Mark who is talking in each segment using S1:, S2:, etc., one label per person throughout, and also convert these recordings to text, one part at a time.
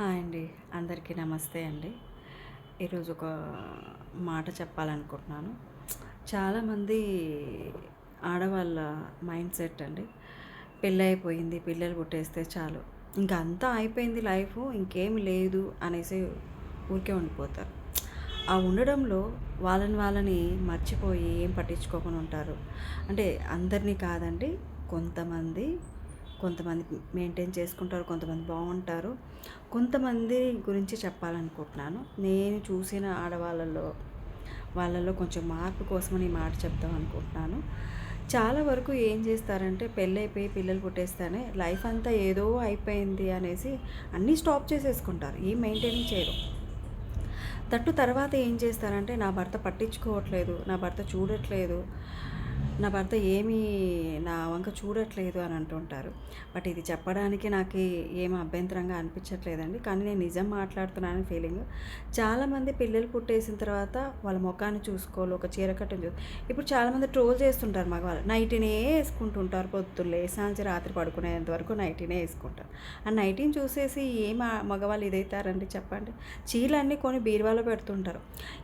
S1: Hi అండి. అందరికీ నమస్తే అండి. ఈరోజు ఒక మాట చెప్పాలనుకుంటున్నాను. చాలామంది ఆడవాళ్ళ మైండ్ సెట్ అండి పెళ్ళి అయిపోయింది పిల్లలు పుట్టేస్తే చాలు. ఇంకా అంతా అయిపోయింది లైఫ్ ఇంకేం లేదు అనేసి ఊరికే ఉండిపోతారు. ఆ ఉండడంలో వాళ్ళని వాళ్ళని మర్చిపోయి ఏం పట్టించుకోకుండా ఉంటారు. అంటే అందరినీ కాదండి కొంతమంది కొంతమంది మెయింటైన్ చేసుకుంటారు కొంతమంది బాగుంటారు. కొంతమంది గురించి చెప్పాలనుకుంటున్నాను. నేను చూసిన ఆడవాళ్ళలో వాళ్ళలో కొంచెం మార్పు కోసమని ఈ మాట చెప్దాం అనుకుంటున్నాను. చాలా వరకు ఏం చేస్తారంటే పెళ్ళైపోయి పిల్లలు పుట్టేస్తానే లైఫ్ అంతా ఏదో అయిపోయింది అనేసి అన్నీ స్టాప్ చేసేసుకుంటారు. ఏం మెయింటైన్ చేయరు. తట్టు తర్వాత ఏం చేస్తారంటే నా భర్త పట్టించుకోవట్లేదు నా భర్త చూడట్లేదు నా భర్త ఏమీ నా వంక చూడట్లేదు అని అంటుంటారు. బట్ ఇది చెప్పడానికి నాకు ఏం అభ్యంతరంగా అనిపించట్లేదండి. కానీ నేను నిజం మాట్లాడుతున్నానని ఫీలింగ్. చాలామంది పిల్లలు పుట్టేసిన తర్వాత వాళ్ళ ముఖాన్ని చూసుకోవాలి ఒక చీర కట్టని చూ ఇప్పుడు చాలామంది ట్రోల్ చేస్తుంటారు మగవాళ్ళు. నైటీనే వేసుకుంటుంటారు పొద్దున్నే సాయంత్రం రాత్రి పడుకునేంత వరకు నైటీనే వేసుకుంటారు. ఆ నైటీని చూసేసి ఏం మగవాళ్ళు ఇదైతారండి చెప్పండి? చీరలన్నీ కొని బీరువాలో పెడుతుంటారు.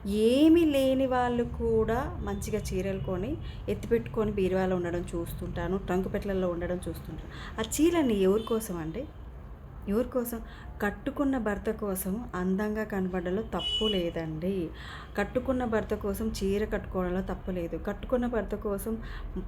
S1: ఏమీ లేని వాళ్ళు కూడా మంచిగా చీరలు కొని ఎత్తి పెట్టుకొని బీరువాలో ఉండడం చూస్తుంటాను ట్రంక్ పెట్టలలో ఉండడం చూస్తుంటాను. ఆ చీలని ఎవరి కోసం అంటే ఎవరి కోసం? కట్టుకున్న భర్త కోసం అందంగా కనబడడంలో తప్పు లేదండి. కట్టుకున్న భర్త కోసం చీర కట్టుకోవడంలో తప్పు లేదు. కట్టుకున్న భర్త కోసం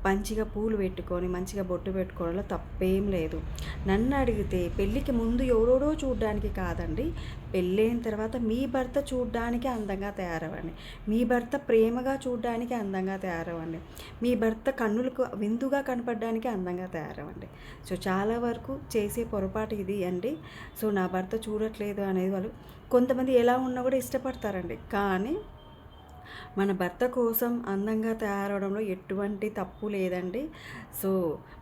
S1: మంచిగా పూలు పెట్టుకొని మంచిగా బొట్టు పెట్టుకోవడంలో తప్పేం లేదు. నన్ను అడిగితే పెళ్ళికి ముందు ఎవరోడో చూడడానికి కాదండి. పెళ్ళైన తర్వాత మీ భర్త చూడడానికి అందంగా తయారవ్వండి. మీ భర్త ప్రేమగా చూడడానికి అందంగా తయారవ్వండి. మీ భర్త కన్నులకు విందుగా కనపడడానికి అందంగా తయారవ్వండి. సో చాలా వరకు చేసే పొరపాటు ఇది అండి. సో నా భర్త చూడట్లేదు అనేది వాళ్ళు కొంతమంది ఎలా ఉన్నా కూడా ఇష్టపడతారండి. కానీ మన భర్త కోసం అందంగా తయారవడంలో ఎటువంటి తప్పు లేదండి. సో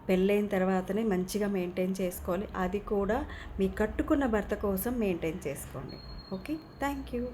S1: పెళ్ళైన తర్వాతనే మంచిగా మెయింటైన్ చేసుకోవాలి. అది కూడా మీ కట్టుకున్న భర్త కోసం మెయింటైన్ చేసుకోండి. ఓకే? Thank you.